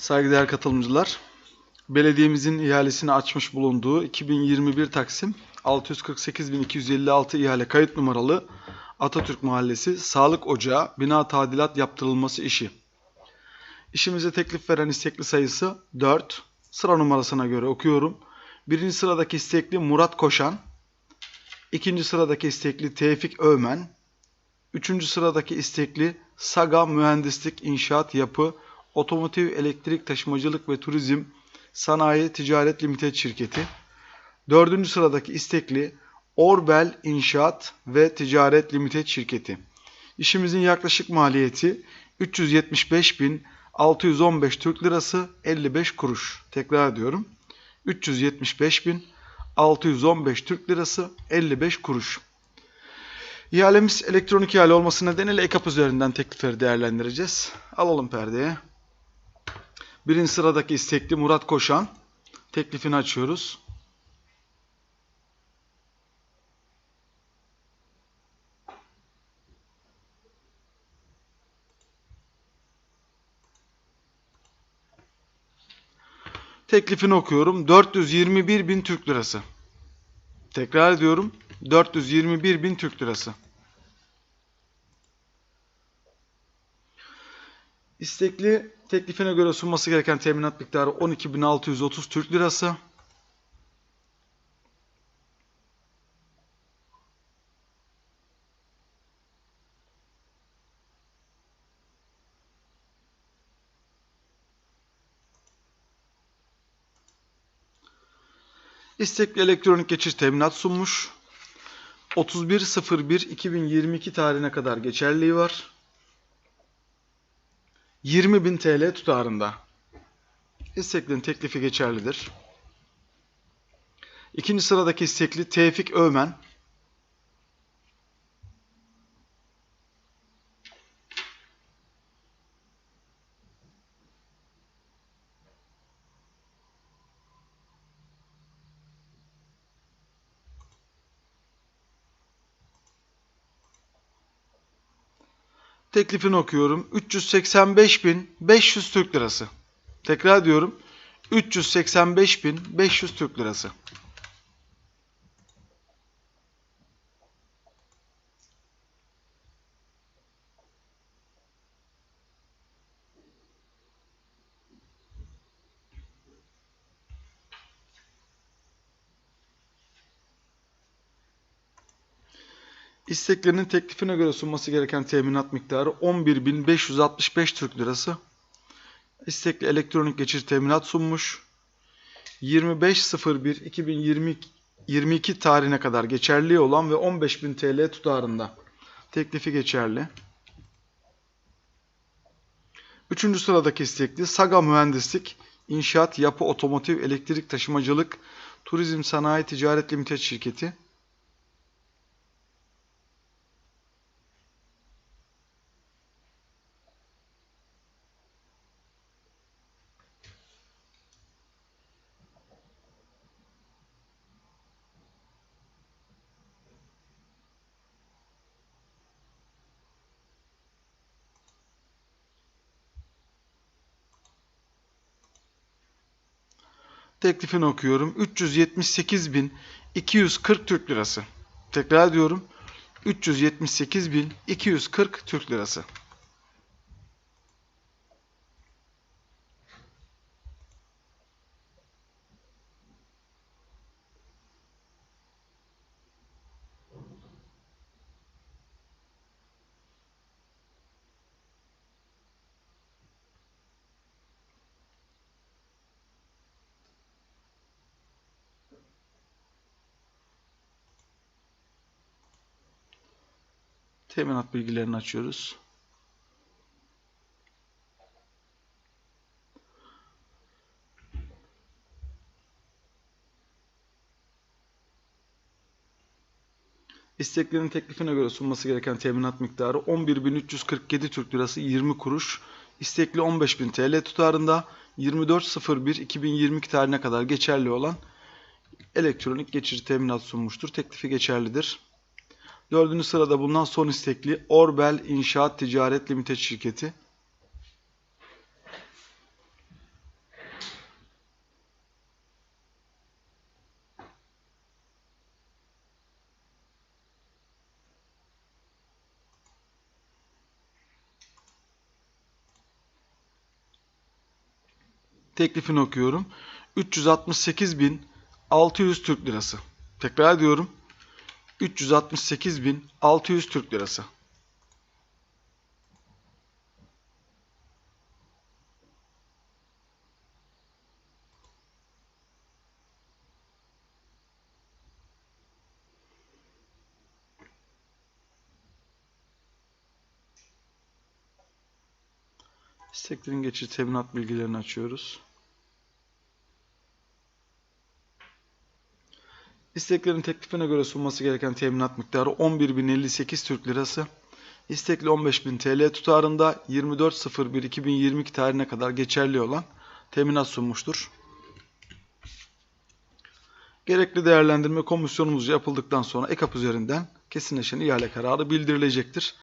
Saygıdeğer katılımcılar, belediyemizin ihalesini açmış bulunduğu 2021 Taksim 648.256 ihale kayıt numaralı Atatürk Mahallesi Sağlık Ocağı bina tadilat yaptırılması işi. İşimize teklif veren istekli sayısı 4. Sıra numarasına göre okuyorum. Birinci sıradaki istekli Murat Koşan. ikinci sıradaki istekli Tevfik Ömen. Üçüncü sıradaki istekli Saga Mühendislik İnşaat Yapı Otomotiv Elektrik Taşımacılık ve Turizm Sanayi Ticaret Limited Şirketi. Dördüncü sıradaki istekli Orbel İnşaat ve Ticaret Limited Şirketi. İşimizin yaklaşık maliyeti 375.615 Türk Lirası 55 kuruş. Tekrar ediyorum. 375.615 Türk Lirası 55 kuruş. İhalemiz elektronik ihale olması nedeniyle EKAP üzerinden teklifleri değerlendireceğiz. Alalım perdeye. Birinci sıradaki istekli Murat Koşan. Teklifini açıyoruz. Teklifini okuyorum. 421 bin Türk lirası. Tekrar ediyorum. 421 bin Türk lirası. İstekli teklifine göre sunması gereken teminat miktarı 12.630 Türk lirası. İstekli elektronik geçiş teminat sunmuş. 31.01.2022 tarihine kadar geçerliği var. 20.000 TL tutarında. İsteklinin teklifi geçerlidir. İkinci sıradaki istekli Tevfik Ömen. Teklifini okuyorum. 385.500 Türk Lirası. Tekrar diyorum. 385.500 Türk Lirası. İsteklerinin teklifine göre sunması gereken teminat miktarı 11.565 Türk Lirası. İstekli elektronik geçiş teminat sunmuş. 25.01.2022 tarihine kadar geçerli olan ve 15.000 TL tutarında teklifi geçerli. Üçüncü sıradaki istekli Saga Mühendislik, İnşaat, Yapı, Otomotiv, Elektrik, Taşımacılık, Turizm, Sanayi, Ticaret Limited Şirketi. Teklifini okuyorum. 378.240 Türk Lirası. Tekrar ediyorum. 378.240 Türk Lirası. Teminat bilgilerini açıyoruz. İsteklerin teklifine göre sunması gereken teminat miktarı 11.347 Türk Lirası 20 kuruş. İstekli 15.000 TL tutarında 24.01.2022 tarihine kadar geçerli olan elektronik geçici teminat sunmuştur. Teklifi geçerlidir. Dördüncü sırada bulunan son istekli Orbel İnşaat Ticaret Limited şirketi. Teklifini okuyorum. 368.600 Türk Lirası. Tekrar ediyorum. 368.600 Türk Lirası. İsteklerin geçici teminat bilgilerini açıyoruz. İsteklerin teklifine göre sunması gereken teminat miktarı 11.058 Türk Lirası. İstekli 15.000 TL tutarında 24.01.2022 tarihine kadar geçerli olan teminat sunmuştur. Gerekli değerlendirme komisyonumuz yapıldıktan sonra EKAP üzerinden kesinleşen ihale kararı bildirilecektir.